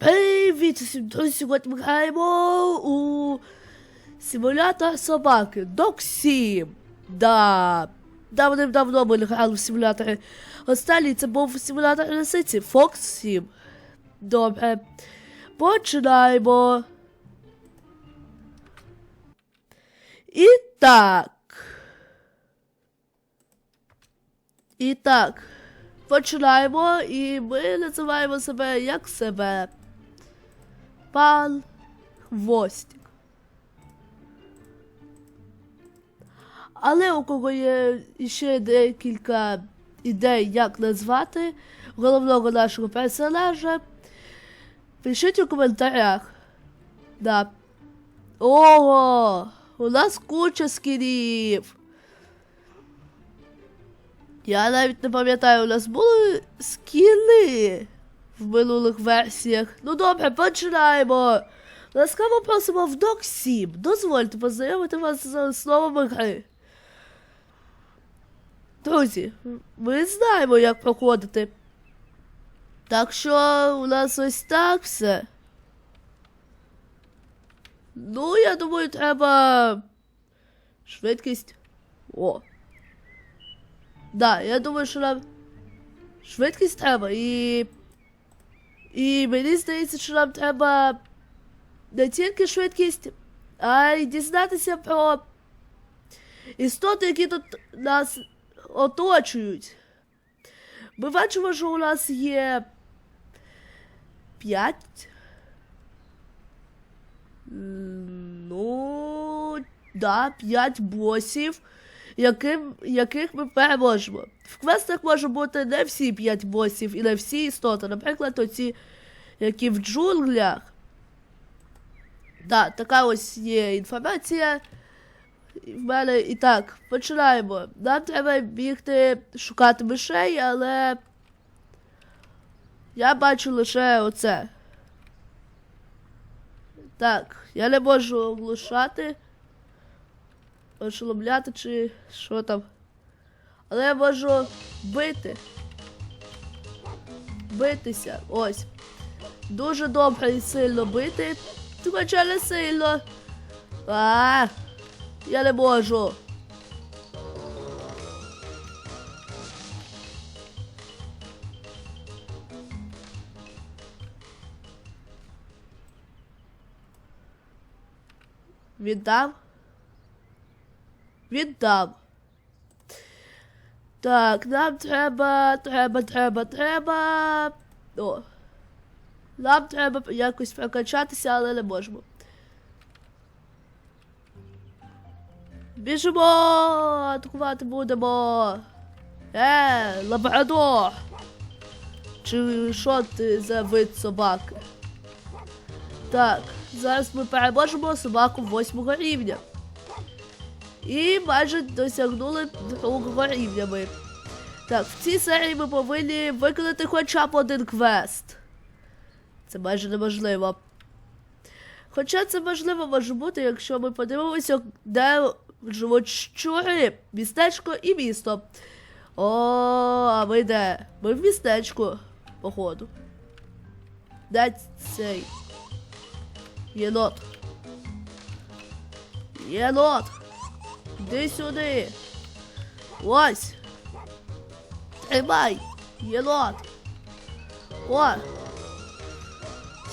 Привіт усім друзі! Сьогодні ми граємо у симулятор собаки Sim. Да. Давним-давно ми грали в симулятори. Останній це був симулятор лисиці Fox Sim. Добре. Починаємо. І так. І так. Починаємо, і ми називаємо себе як себе. Пан Хвостик. Але у кого є ще декілька ідей, як назвати головного нашого персонажа, пишіть у коментарях. Да. Ого! У нас куча скінів. Я навіть не пам'ятаю, у нас були скіни в минулих версіях. Ну добре, починаємо. Ласкаво просимо в Док 7. Дозвольте познайомити вас з основами гри. Друзі, ми знаємо, як проходити. Так що у нас ось так все. Ну, я думаю, треба. Швидкість. О. Да, я думаю, що нам швидкість треба і. І мені здається, що нам треба не тільки швидкість, а й дізнатися про істоти, які тут нас оточують. Ми бачимо, що у нас є п'ять. Ну, да, п'ять босів яким, яких ми переможемо. В квестах може бути не всі 5 босів і не всі істоти. Наприклад, оці, які в джунглях. Да, така ось є інформація. В мене і так, починаємо. Нам треба бігти шукати мишей, але я бачу лише оце. Так, я не можу оглушати ошеломляти чи що там. Але я можу бити. Битися. Ось. Дуже добре і сильно бити. Хоча не сильно. А, я не можу. Віддав? Віддав. Так, нам треба, треба, треба, треба. О. Нам треба якось прокачатися, але не можемо. Біжимо! Атакувати будемо. Е, лабрадор! Чи що ти за вид собаки? Так, зараз ми переможемо собаку восьмого рівня. І майже досягнули другого рівня ми. Так, в цій серії ми повинні виконати хоча б один квест. Це майже неможливо. Хоча це можливо може бути, якщо ми подивимося, де живуть щури, містечко і місто. О, а ми де? Ми в містечку, походу. Де цей? Єнот. Єнот. Іди сюди. Ось. Тримай. Єнот. О.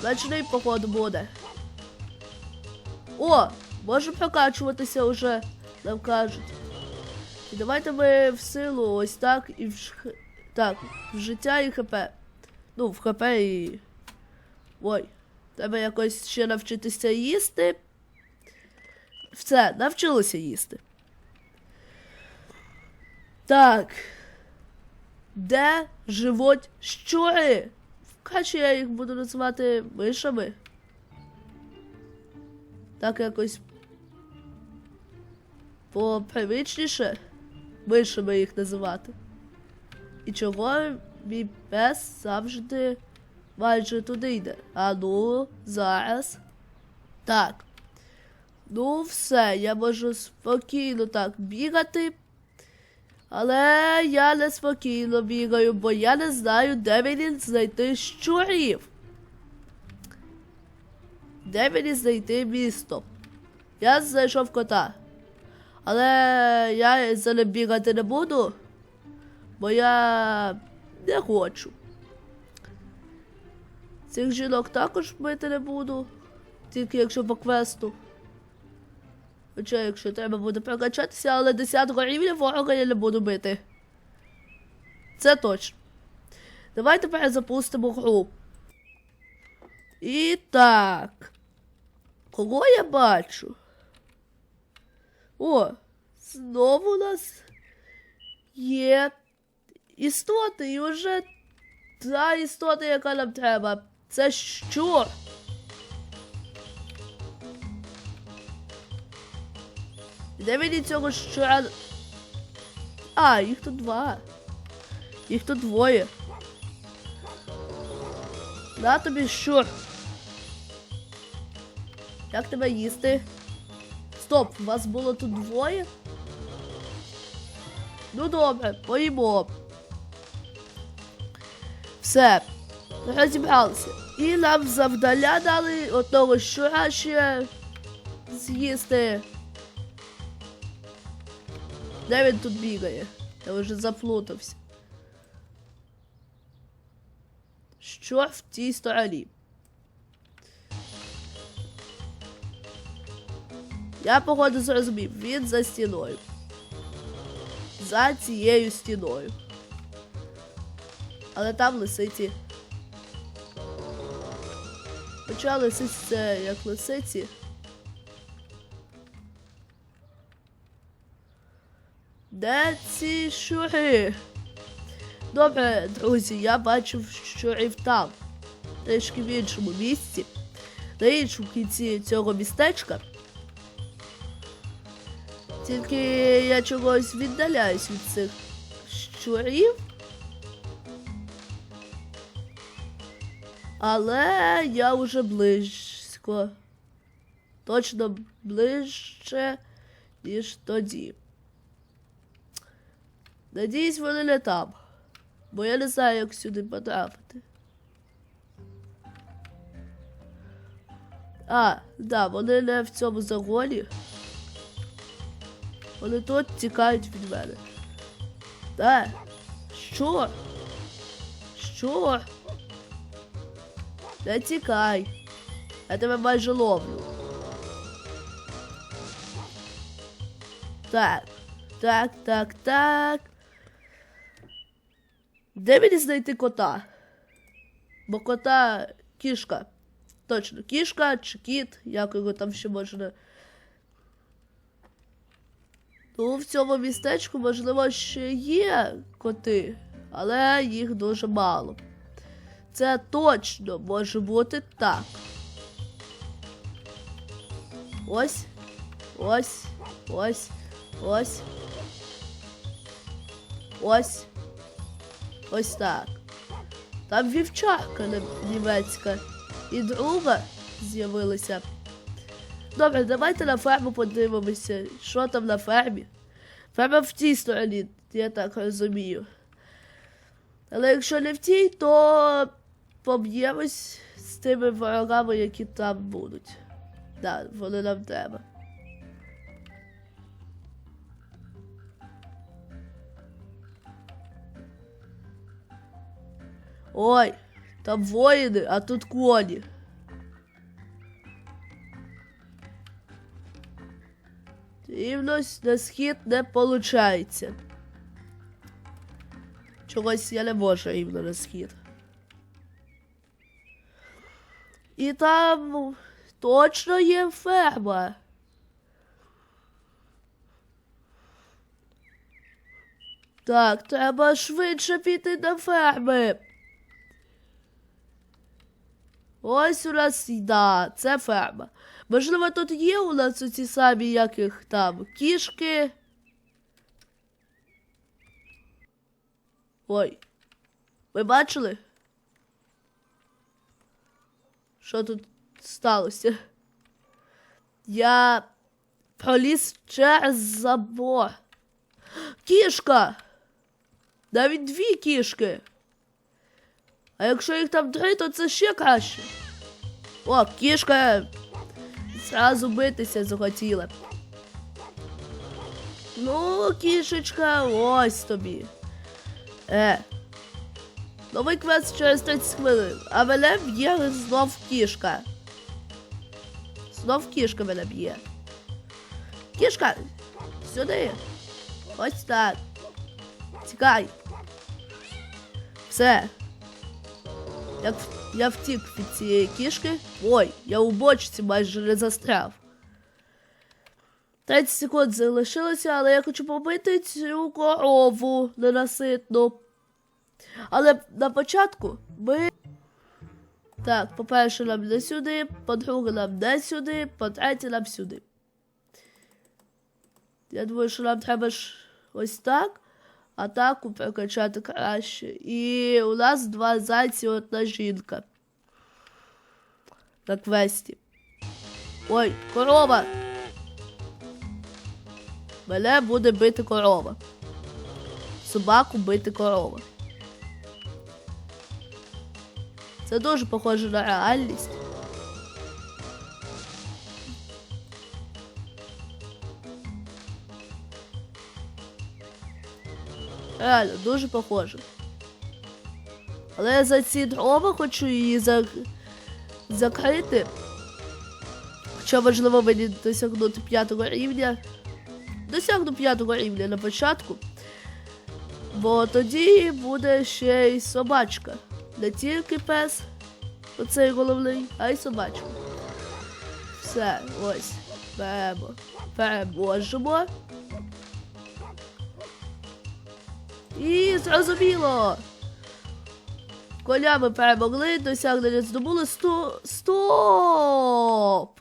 Смачний походу буде. О, може прокачуватися вже, нам кажуть. І давайте ми в силу ось так і в ш... Так, в життя і ХП. Ну, в ХП і. Ой. Треба якось ще навчитися їсти. Все, навчилися їсти. Так. Де живуть щури? Краще я їх буду називати мишами. Так якось попривичніше мишами їх називати. І чого мій пес завжди майже туди йде? А ну, зараз. Так. Ну, все, я можу спокійно так бігати. Але я не спокійно бігаю, бо я не знаю, де мені знайти щурів. Де мені знайти місто? Я знайшов кота. Але я за ним бігати не буду, бо я не хочу. Цих жінок також бити не буду, тільки якщо по квесту. Хоча, якщо треба буде прокачатися, але 10 рівня ворога я не буду бити. Це точно. Давайте перезапустимо гру. І так. Кого я бачу? О, знову у нас є істоти, і вже та істота, яка нам треба. Це щур. Де мені цього щура? А, їх тут два. Їх тут двоє. На тобі щур. Як тебе їсти? Стоп, вас було тут двоє? Ну добре, поїмо. Все, розібралися. І нам завдання дали одного щура ще з'їсти. Де він тут бігає? Я вже заплутався. Що в тій стороні? Я походу зрозумів, він за стіною. За цією стіною. Але там лисиці. Хоча лисиці як лисиці. Де ці щури? Добре, друзі, я бачив щурів там. Трішки в іншому місці. На іншому кінці цього містечка. Тільки я чогось віддаляюсь від цих щурів. Але я вже близько. Точно ближче, ніж тоді. Надіюсь, вони не там. Бо я не знаю, як сюди потрапити. А, да, вони не в цьому загоні. Вони тут тікають від мене. Де? Що? Що? Не тікай. Я тебе майже ловлю. Так. Так, так, так. Де мені знайти кота? Бо кота кішка. Точно, кішка чи кіт, як його там ще можна. Ну, в цьому містечку, можливо, ще є коти, але їх дуже мало. Це точно може бути так. Ось, ось, ось, ось. Ось. Ось так. Там вівчарка німецька. І друга з'явилася. Добре, давайте на ферму подивимося, що там на фермі. Ферма в тій стороні, я так розумію. Але якщо не в тій, то поб'ємось з тими ворогами, які там будуть. Так, да, вони нам треба. Ой, там воїни, а тут коні. Рівність на схід не виходить. Чогось я не можу рівно на схід. І там точно є ферма. Так, треба швидше піти до ферми. Ось у нас да, це ферма. Можливо, тут є у нас оці самі яких там кішки. Ой. Ви бачили? Що тут сталося? Я проліз через забор. Кішка! Навіть дві кішки. А якщо їх там три, то це ще краще. О, кішка зразу битися захотіла. Ну, кішечка, ось тобі. Е. Новий квест через 30 хвилин. А мене б'є знов кішка. Знов кішка мене б'є. Кішка! Сюди! Ось так. Тікай. Все. Я, я втік від цієї кішки. Ой, я у бочці майже не застряв. 30 секунд залишилося, але я хочу побити цю корову ненаситну. Але на початку ми. Так, по-перше, нам не сюди, по-друге, нам не сюди, по-третє, нам сюди. Я думаю, що нам треба ж ось так. Атаку прокачати краще. І у нас два зайці, одна жінка. На квесті. Ой, корова! Мене буде бити корова. Собаку бити корова. Це дуже похоже на реальність. Реально, дуже похоже. Але за ці дрова хочу її за... закрити. Хоча важливо мені досягнути п'ятого рівня. Досягну п'ятого рівня на початку. Бо тоді буде ще й собачка. Не тільки пес, оцей головний, а й собачка. Все, ось. Беремо. Переможемо. І зрозуміло. Коля ми перемогли, досягнення здобули сто. Стоп!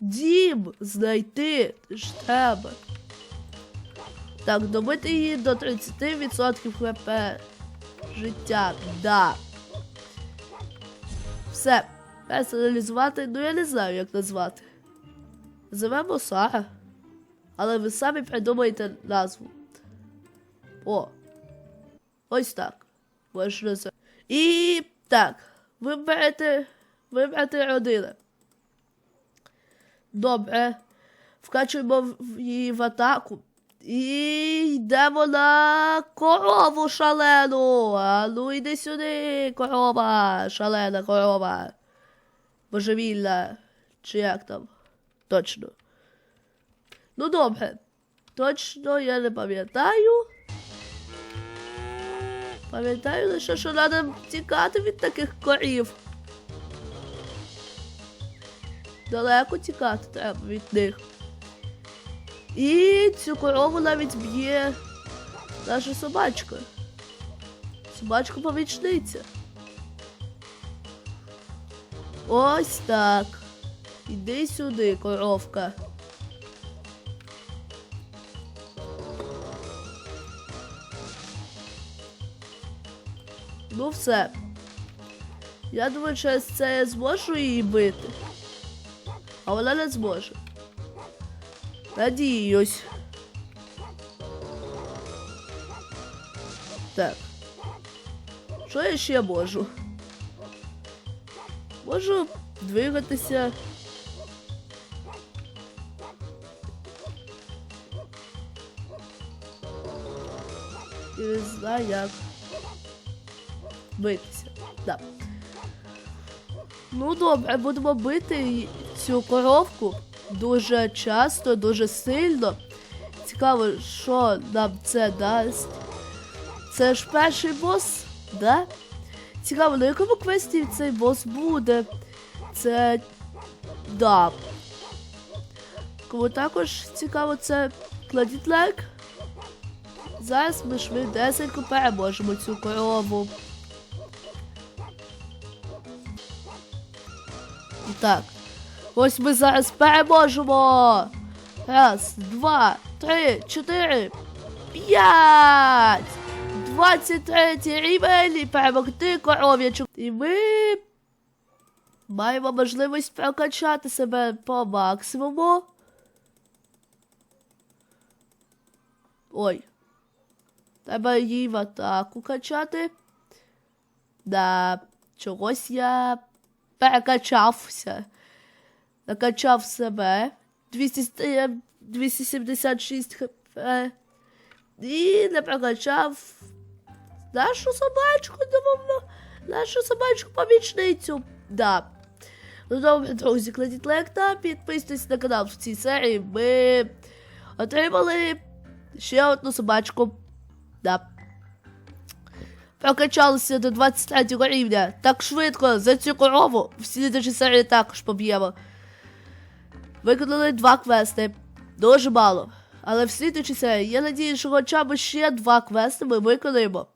Дім знайти ж треба. Так, добити її до 30% хп життя. Да. Все. Персоналізувати, ну я не знаю, як назвати. Називемо Сара. Але ви самі придумаєте назву. О. Ось так. І так. Виберете. Вибрати родини. Добре. Вкачуємо її в атаку. І йдемо на корову шалену. А ну йди сюди, корова, шалена корова. Божевільна. Чи як там? Точно. Ну добре. Точно я не пам'ятаю. Пам'ятаю лише, що треба тікати від таких корів. Далеко тікати треба від них. І цю корову навіть б'є наша собачка. Собачка помічниця. Ось так. Іди сюди, коровка. Ну все. Я думаю, через це я зможу її бити. А вона не зможе. Надіюсь. Так. Що я ще можу? Можу двигатися. І не знаю як. Битися. Да. Ну добре, будемо бити цю коровку дуже часто, дуже сильно. Цікаво, що нам це дасть. Це ж перший бос, да? Цікаво, на якому квесті цей бос буде. Це. Да. Кому також цікаво, це кладіть лайк. Зараз ми швидесенько переможемо цю корову. Так. Ось ми зараз переможемо. Раз, два, три, чотири, п'ять. 23 рівень і перемогти коров'ячу. І ми маємо можливість прокачати себе по максимуму. Ой. Треба її в атаку качати. Да, чогось я перекачався. Накачав себе. 200, е, 276 хп. І не прокачав нашу собачку, думав, нашу собачку помічницю. Да. Ну, добре, друзі, кладіть лайк та підписуйтесь на канал в цій серії. Ми отримали ще одну собачку. Да. Прокачалися до 23 рівня. Так швидко за цю корову в слідчій серії також поб'ємо. Виконали два квести. Дуже мало. Але в слідчій серії я надію, що хоча б ще два квести ми виконаємо.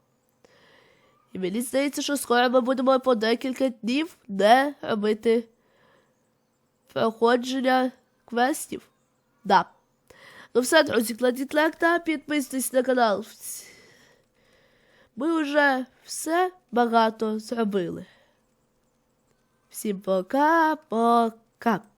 І мені здається, що скоро ми будемо по декілька днів не робити проходження квестів. Да. Ну все, друзі, кладіть лайк та підписуйтесь на канал. Ми вже все багато зробили. Всім пока-пока.